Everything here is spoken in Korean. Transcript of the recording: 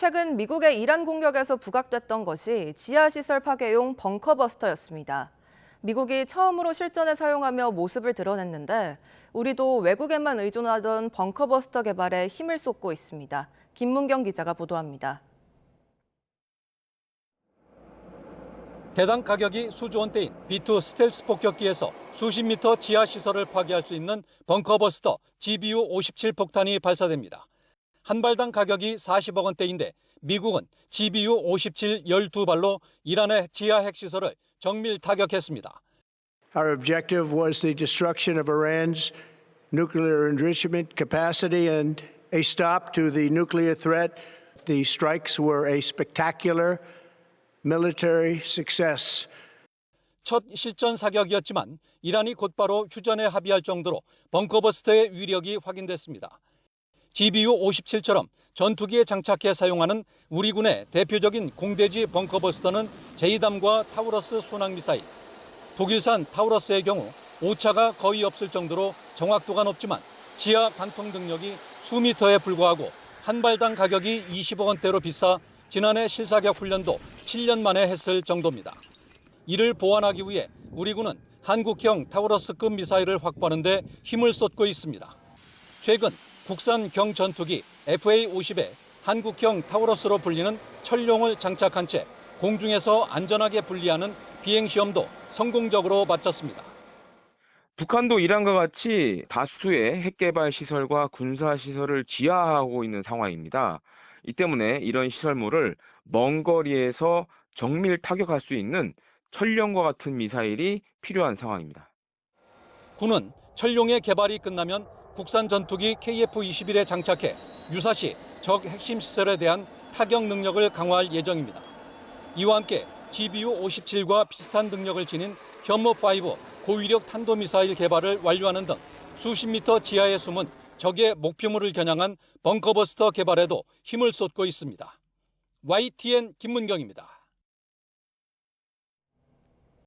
최근 미국의 이란 공격에서 부각됐던 것이 지하시설 파괴용 벙커버스터였습니다. 미국이 처음으로 실전에 사용하며 모습을 드러냈는데 우리도 외국에만 의존하던 벙커버스터 개발에 힘을 쏟고 있습니다. 김문경 기자가 보도합니다. 대당 가격이 수조 원대인 B2 스텔스 폭격기에서 수십 미터 지하 시설을 파괴할 수 있는 벙커버스터 GBU 57 폭탄이 발사됩니다. 한 발당 가격이 40억 원대인데 미국은 GBU 57 12발로 이란의 지하 핵시설을 정밀 타격했습니다. Our objective was the destruction of Iran's nuclear enrichment capacity and a stop to the nuclear threat. The strikes were a spectacular military success. 첫 실전 사격이었지만 이란이 곧바로 휴전에 합의할 정도로 벙커버스터의 위력이 확인됐습니다. GBU 57처럼 전투기에 장착해 사용하는 우리 군의 대표적인 공대지 벙커버스터는 제이담과 타우러스 순항미사일, 독일산 타우러스의 경우 오차가 거의 없을 정도로 정확도가 높지만 지하 관통 능력이 수미터에 불과하고 한 발당 가격이 20억 원대로 비싸 지난해 실사격 훈련도 7년 만에 했을 정도입니다. 이를 보완하기 위해 우리 군은 한국형 타우러스급 미사일을 확보하는 데 힘을 쏟고 있습니다. 최근 국산 경전투기 FA-50에 한국형 타우러스로 불리는 철룡을 장착한 채 공중에서 안전하게 분리하는 비행시험도 성공적으로 마쳤습니다. 북한도 이란과 같이 다수의 핵개발 시설과 군사 시설을 지하하고 있는 상황입니다. 이 때문에 이런 시설물을 먼 거리에서 정밀 타격할 수 있는 천령과 같은 미사일이 필요한 상황입니다. 군은 철룡의 개발이 끝나면 국산 전투기 KF-21에 장착해 유사시 적 핵심 시설에 대한 타격 능력을 강화할 예정입니다. 이와 함께 GBU-57과 비슷한 능력을 지닌 현무5 고위력 탄도미사일 개발을 완료하는 등 수십 미터 지하에 숨은 적의 목표물을 겨냥한 벙커버스터 개발에도 힘을 쏟고 있습니다. YTN 김문경입니다.